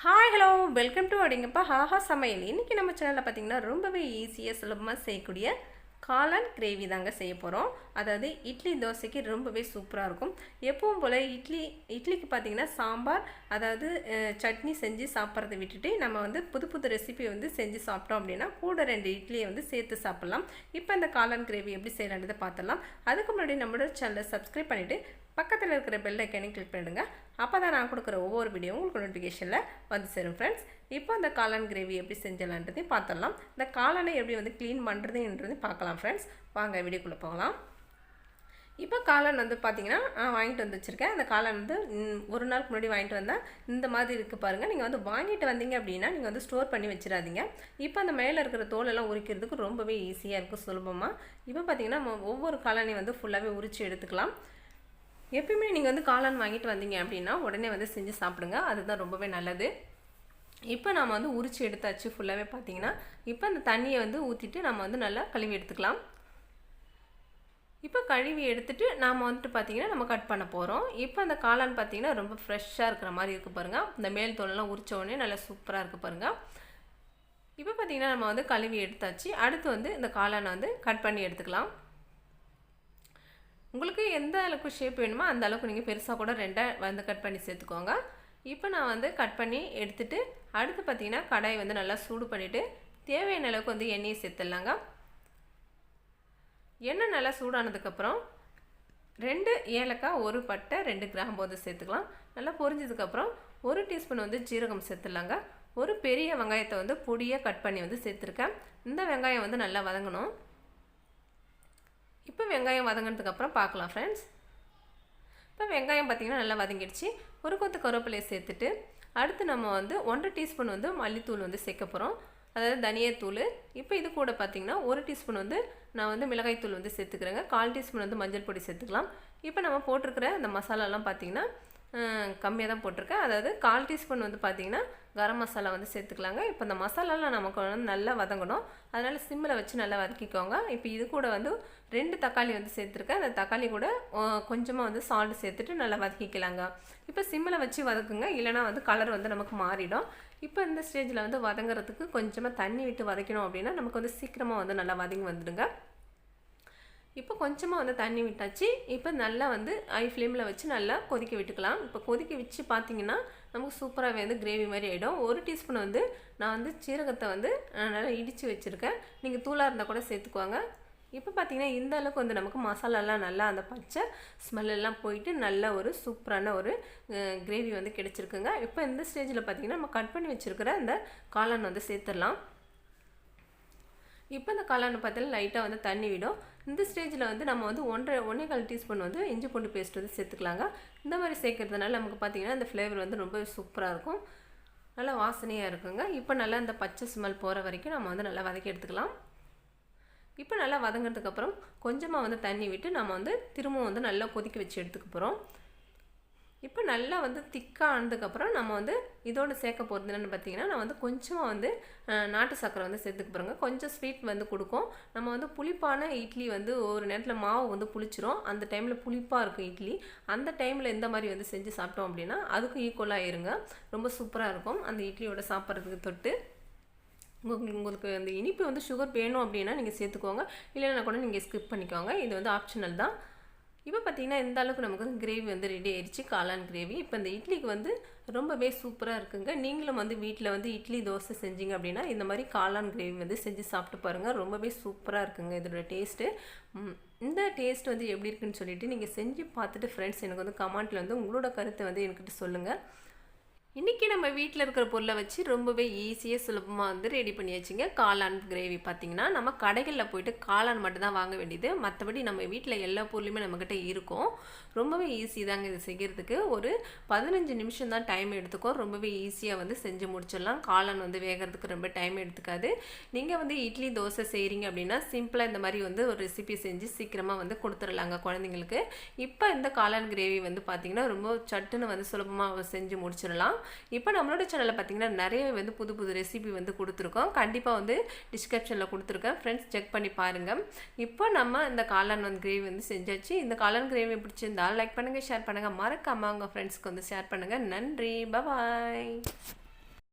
Hi hello welcome to அடிங்கப்பா ஹாஹா சமையல். இன்றைக்கி நம்ம சேனலில் பார்த்தீங்கன்னா ரொம்பவே ஈஸியாக சுலபமாக செய்யக்கூடிய காளான் கிரேவி தாங்க செய்ய போகிறோம் அதாவது இட்லி தோசைக்கு ரொம்பவே சூப்பராக இருக்கும். எப்பவும் போல் இட்லி இட்லிக்கு பார்த்தீங்கன்னா சாம்பார் அதாவது சட்னி செஞ்சு சாப்பிட்றத விட்டுட்டு நம்ம வந்து புது புது ரெசிபி வந்து செஞ்சு சாப்பிட்டோம் அப்படின்னா கூட ரெண்டு இட்லியை வந்து சேர்த்து சாப்பிட்லாம். இப்போ இந்த காளான் கிரேவி எப்படி செய்யலான்றதை பார்த்துடலாம். அதுக்கு முன்னாடி நம்மளோட சேனலை சப்ஸ்கிரைப் பண்ணிவிட்டு பக்கத்தில் இருக்கிற பெல் ஐக்கனையும் கிளிக் பண்ணிடுங்க. அப்போ தான் நான் கொடுக்குற ஒவ்வொரு வீடியோவும் உங்களுக்கு நோட்டிஃபிகேஷனில் வந்து சேரும் ஃப்ரெண்ட்ஸ் இப்போ அந்த காளான் கிரேவி எப்படி செஞ்சலான்றதையும் பார்த்துடலாம். இந்த காளானை எப்படி வந்து க்ளீன் பண்ணுறதுன்றதையும் பார்க்கலாம் ஃப்ரெண்ட்ஸ் வாங்க வீடியோக்குள்ளே போகலாம். இப்போ காளான் வந்து பார்த்தீங்கன்னா நான் வாங்கிட்டு வந்து வச்சுருக்கேன். அந்த காளான் வந்து ஒரு நாளுக்கு முன்னாடி வாங்கிட்டு வந்தால் இந்த மாதிரி இருக்குது பாருங்கள் நீங்கள் வந்து வாங்கிட்டு வந்தீங்க அப்படின்னா நீங்கள் வந்து ஸ்டோர் பண்ணி வச்சிடாதீங்க. இப்போ அந்த மேலே இருக்கிற தோலெல்லாம் உரிக்கிறதுக்கு ரொம்பவே ஈஸியாக இருக்கும் சுலபமாக இப்போ பார்த்தீங்கன்னா ஒவ்வொரு காளானையும் வந்து ஃபுல்லாகவே உரித்து எடுத்துக்கலாம். எப்பயுமே நீங்கள் வந்து காளான் வாங்கிட்டு வந்தீங்க அப்படின்னா உடனே வந்து செஞ்சு சாப்பிடுங்க. அதுதான் ரொம்பவே நல்லது. இப்போ நம்ம வந்து உரிச்சு எடுத்தாச்சு ஃபுல்லாகவே பார்த்தீங்கன்னா இப்போ அந்த தண்ணியை வந்து ஊற்றிட்டு நம்ம வந்து நல்லா கழுவி எடுத்துக்கலாம். இப்போ கழுவி எடுத்துட்டு நாம் வந்துட்டு பார்த்தீங்கன்னா நம்ம கட் பண்ண போகிறோம் இப்போ அந்த காளான் பார்த்தீங்கன்னா ரொம்ப ஃப்ரெஷ்ஷாக இருக்கிற மாதிரி இருக்குது பாருங்கள் இந்த மேல் தோலெல்லாம் உரிச்ச உடனே நல்லா சூப்பராக இருக்குது பாருங்கள் இப்போ பார்த்தீங்கன்னா நம்ம வந்து கழுவி எடுத்தாச்சு. அடுத்து வந்து இந்த காளானை வந்து கட் பண்ணி எடுத்துக்கலாம். உங்களுக்கு எந்த அளவுக்கு ஷேப் வேணுமோ அந்த அளவுக்கு நீங்கள் பெருசாக கூட ரெண்டாக வந்து கட் பண்ணி சேர்த்துக்கோங்க. இப்போ நான் வந்து கட் பண்ணி எடுத்துட்டு அடுத்து பார்த்தீங்கன்னா கடாயை வந்து நல்லா சூடு பண்ணிவிட்டு தேவையான அளவுக்கு வந்து எண்ணெயை சேர்த்துடலாங்க. எண்ணெய் நல்லா சூடானதுக்கப்புறம் ரெண்டு ஏலக்காய் ஒரு பட்டை ரெண்டு கிராம்பு வந்து சேர்த்துக்கலாம். நல்லா பொரிஞ்சதுக்கப்புறம் ஒரு டீஸ்பூன் வந்து ஜீரகம் சேர்த்துடலாங்க. ஒரு பெரிய வெங்காயத்தை வந்து பொடியாக கட் பண்ணி வந்து சேர்த்துருக்கேன். இந்த வெங்காயம் வந்து நல்லா வதங்கணும். இப்போ வெங்காயம் வதங்கினதுக்கப்புறம் பார்க்கலாம் ஃப்ரெண்ட்ஸ் இப்போ வெங்காயம் பார்த்திங்கன்னா நல்லா வதங்கிடுச்சு. ஒரு கொத்து கருவேப்பிலையை சேர்த்துட்டு அடுத்து நம்ம வந்து ஒன்றரை டீஸ்பூன் வந்து மல்லித்தூள் வந்து சேர்க்க போகிறோம் அதாவது தனியாத்தூள். இப்போ இது கூட பார்த்திங்கன்னா ஒரு டீஸ்பூன் வந்து நான் வந்து மிளகாய்த்தூள் வந்து சேர்த்துக்கிறேங்க. கால் டீஸ்பூன் வந்து மஞ்சள் பொடி சேர்த்துக்கலாம். இப்போ நம்ம போட்டிருக்கிற அந்த மசாலாலாம் பார்த்திங்கன்னா கம்மியாக தான் போட்டிருக்கேன். அதாவது கால் டீஸ்பூன் வந்து பார்த்திங்கன்னா கரம் மசாலா வந்து சேர்த்துக்கலாங்க. இப்போ இந்த மசாலாலாம் நமக்கு வந்து நல்லா வதங்கணும். அதனால் சிம்மில் வச்சு நல்லா வதக்கிக்கோங்க. இப்போ இது கூட வந்து ரெண்டு தக்காளி வந்து சேர்த்துருக்கேன். அந்த தக்காளி கூட கொஞ்சமாக வந்து சால்ட் சேர்த்துட்டு நல்லா வதக்கிக்கலாங்க. இப்போ சிம்மில் வச்சு வதக்குங்க. இல்லைனா வந்து கலர் வந்து நமக்கு மாறிடும். இப்போ இந்த ஸ்டேஜில் வந்து வதங்குறதுக்கு கொஞ்சமாக தண்ணி விட்டு வதக்கணும் அப்படின்னா நமக்கு வந்து சீக்கிரமாக வந்து நல்லா வதங்கி வந்துடுங்க. இப்போ கொஞ்சமாக வந்து தண்ணி விட்டாச்சு. இப்போ நல்லா வந்து ஐ ஃப்ளேமில் வச்சு நல்லா கொதிக்க விட்டுக்கலாம். இப்போ கொதிக்க வச்சு பார்த்தீங்கன்னா நமக்கு சூப்பராகவே வந்து கிரேவி மாதிரி ஆகிடும் ஒரு டீஸ்பூன் வந்து நான் வந்து சீரகத்தை வந்து நல்லா இடித்து வச்சுருக்கேன். நீங்கள் தூளாக இருந்தால் கூட சேர்த்துக்குவாங்க இப்போ பார்த்திங்கன்னா இந்த அளவுக்கு வந்து நமக்கு மசாலாலாம் நல்லா அந்த பச்சை ஸ்மெல்லாம் போயிட்டு நல்ல ஒரு சூப்பரான ஒரு கிரேவி வந்து கிடச்சிருக்குங்க. இப்போ இந்த ஸ்டேஜில் பார்த்தீங்கன்னா நம்ம கட் பண்ணி வச்சுருக்கிற அந்த காளான் வந்து சேர்த்துடலாம். இப்போ இந்த காளான் பார்த்தீங்கன்னா லைட்டாக வந்து தண்ணி விடும். இந்த ஸ்டேஜில் வந்து நம்ம வந்து ஒன்றரை ஒன்றே கால் டீஸ்பூன் வந்து இஞ்சி பூண்டு பேஸ்ட் வந்து சேர்த்துக்கலாங்க. இந்த மாதிரி சேர்க்குறதுனால நமக்கு பார்த்தீங்கன்னா இந்த ஃப்ளேவர் வந்து ரொம்ப சூப்பராக இருக்கும். நல்லா வாசனையாக இருக்குங்க. இப்போ நல்லா இந்த பச்சை ஸ்மெல் போகிற வரைக்கும் நம்ம வந்து நல்லா வதக்கி எடுத்துக்கலாம். இப்போ நல்லா வதங்கினதுக்கப்புறம் கொஞ்சமாக வந்து தண்ணி விட்டு நம்ம வந்து திரும்பவும் வந்து நல்லா கொதிக்க வச்சு எடுத்துக்க போகிறோம் நல்லா வந்து திக்காக ஆனதுக்கப்புறம் நம்ம வந்து இதோடு சேர்க்க போகிறது என்னென்னு பார்த்தீங்கன்னா நான் வந்து கொஞ்சமாக வந்து நாட்டு சர்க்கரை வந்து சேர்த்துக்க போகிறோங்க கொஞ்சம் ஸ்வீட் வந்து கொடுக்கும். நம்ம வந்து புளிப்பான இட்லி வந்து ஒரு நேரத்தில் மாவு வந்து புளிச்சிரும். அந்த டைமில் புளிப்பாக இருக்கும் இட்லி. அந்த டைமில் இந்த மாதிரி வந்து செஞ்சு சாப்பிட்டோம் அப்படின்னா அதுக்கும் ஈக்குவலாக இருங்க. ரொம்ப சூப்பராக இருக்கும் அந்த இட்லியோட சாப்பிட்றதுக்கு தொட்டு. உங்களுக்கு உங்களுக்கு அந்த இனிப்பு வந்து சுகர் வேணும் அப்படின்னா நீங்கள் சேர்த்துக்கோங்க. இல்லைன்னா கூட நீங்கள் ஸ்கிப் பண்ணிக்கோங்க. இது வந்து ஆப்ஷனல் தான். இப்போ பார்த்தீங்கன்னா இந்த அளவுக்கு நமக்கு வந்து கிரேவி வந்து ரெடி ஆயிடுச்சு? காளான் கிரேவி இப்போ இந்த இட்லிக்கு வந்து ரொம்பவே சூப்பராக இருக்குங்க. நீங்களும் வந்து வீட்டில் வந்து இட்லி தோசை செஞ்சீங்க அப்படின்னா இந்த மாதிரி காளான் கிரேவி வந்து செஞ்சு சாப்பிட்டு பாருங்கள் ரொம்பவே சூப்பராக இருக்குங்க இதோட டேஸ்ட்டு இந்த டேஸ்ட் வந்து எப்படி இருக்குன்னு சொல்லிட்டு நீங்கள் செஞ்சு பார்த்துட்டு ஃப்ரெண்ட்ஸ் எனக்கு வந்து கமெண்ட்டில் வந்து உங்களோட கருத்தை வந்து என்கிட்ட சொல்லுங்கள் இன்றைக்கி நம்ம வீட்டில் இருக்கிற பொருளை வச்சு ரொம்பவே ஈஸியாக சுலபமாக வந்து ரெடி பண்ணியாச்சுங்க காளான் கிரேவி பார்த்திங்கன்னா நம்ம கடைகளில் போயிட்டு காளான் மட்டும்தான் வாங்க வேண்டியது. மற்றபடி நம்ம வீட்டில் எல்லா பொருளுமே நம்மக்கிட்ட இருக்கும். ரொம்பவே ஈஸி தாங்க இது செய்கிறதுக்கு ஒரு பதினஞ்சு நிமிஷம் தான் டைம் எடுத்துக்கும் ரொம்பவே ஈஸியாக வந்து செஞ்சு முடிச்சிடலாம். காளான் வந்து வேகிறதுக்கு ரொம்ப டைம் எடுத்துக்காது. நீங்கள் வந்து இட்லி தோசை செய்கிறீங்க அப்படின்னா சிம்பிளாக இந்த மாதிரி வந்து ஒரு ரெசிபி செஞ்சு சீக்கிரமாக வந்து கொடுத்துடலாங்க குழந்தைங்களுக்கு. இப்போ இந்த காளான் கிரேவி வந்து பார்த்திங்கன்னா ரொம்ப சட்டுன்னு வந்து சுலபமாக செஞ்சு முடிச்சிடலாம். இப்போ நம்மளோட சேனலில் பார்த்தீங்கன்னா நிறைய வந்து புது புது ரெசிபி வந்து கொடுத்துருக்கோம். கண்டிப்பாக வந்து டிஸ்கிரிப்ஷனில் கொடுத்துருக்கேன். ஃப்ரெண்ட்ஸ் செக் பண்ணி பாருங்கள் இப்போ நம்ம இந்த காளான் வந்து கிரேவி வந்து செஞ்சாச்சு. இந்த காளான் கிரேவி பிடிச்சிருந்தால் லைக் பண்ணுங்கள் ஷேர் பண்ணுங்கள் மறக்காமல் உங்கள் ஃப்ரெண்ட்ஸ்க்கு வந்து ஷேர் பண்ணுங்கள் நன்றி. பபாய்